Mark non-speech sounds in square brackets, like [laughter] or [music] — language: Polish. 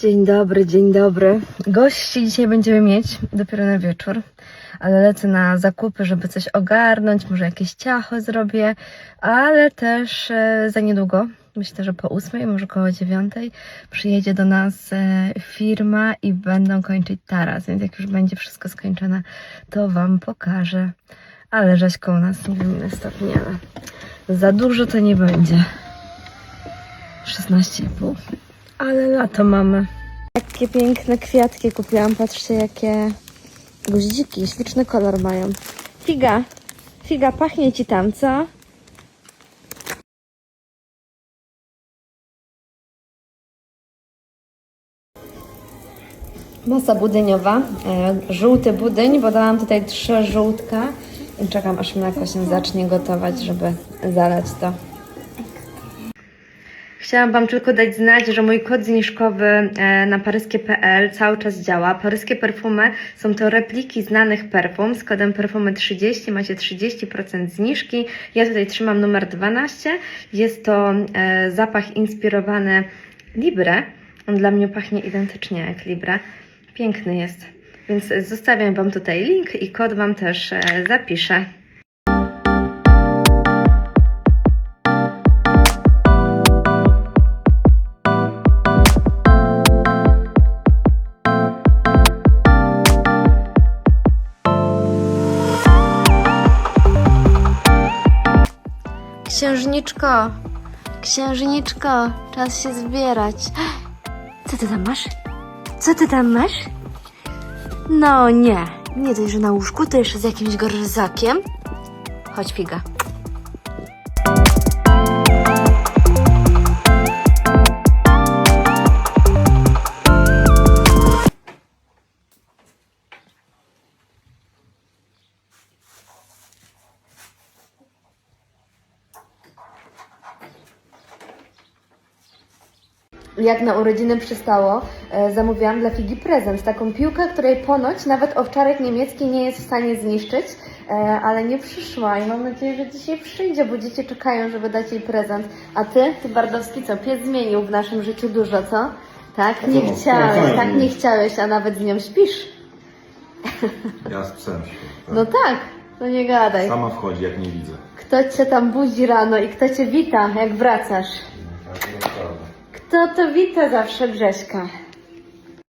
Dzień dobry, dzień dobry. Gości dzisiaj będziemy mieć dopiero na wieczór, ale lecę na zakupy, żeby coś ogarnąć, może jakieś ciacho zrobię, ale też e, za niedługo, myślę, że po ósmej, może koło dziewiątej, przyjedzie do nas e, firma i będą kończyć taras, więc jak już będzie wszystko skończone, to Wam pokażę. Ale rzeźko u nas nie wiem ile stopni, ale za dużo to nie będzie. 16,5. Ale lato mamy. Jakie piękne kwiatki kupiłam. Patrzcie, jakie guździki. Śliczny kolor mają. Figa. Figa, pachnie ci tam, co? Masa budyniowa. E, żółty budyń, bo dałam tutaj trzy żółtka. I czekam, aż mleko się zacznie gotować, żeby zalać to. Chciałam Wam tylko dać znać, że mój kod zniżkowy e, na paryskie.pl cały czas działa. Paryskie perfumy są to repliki znanych perfum. Z kodem perfumy 30 macie 30% zniżki. Ja tutaj trzymam numer 12. Jest to e, zapach inspirowany Libre. On dla mnie pachnie identycznie jak Libre. Piękny jest. Więc zostawiam Wam tutaj link i kod Wam też e, zapiszę. Księżniczko, księżniczko, czas się zbierać. [gasps] Co ty tam masz? Co ty tam masz? No nie, nie dość, że na łóżku, to jeszcze z jakimś gorzakiem. Chodź, figa. Jak na urodziny przystało, e, zamówiłam dla Figi prezent. Taką piłkę, której ponoć nawet owczarek niemiecki nie jest w stanie zniszczyć, e, ale nie przyszła i mam nadzieję, że dzisiaj przyjdzie, bo dzieci czekają, żeby dać jej prezent. A ty, ty Bardowski, co? Pies zmienił w naszym życiu dużo, co? Tak? Nie chciałeś, Tak, nie. nie chciałeś, a nawet z nią śpisz. Ja z psem śpię. tak. No tak, no nie gadaj. Sama wchodzi, jak nie widzę. Kto cię tam budzi rano i kto cię wita, jak wracasz? To to wita zawsze Grześka?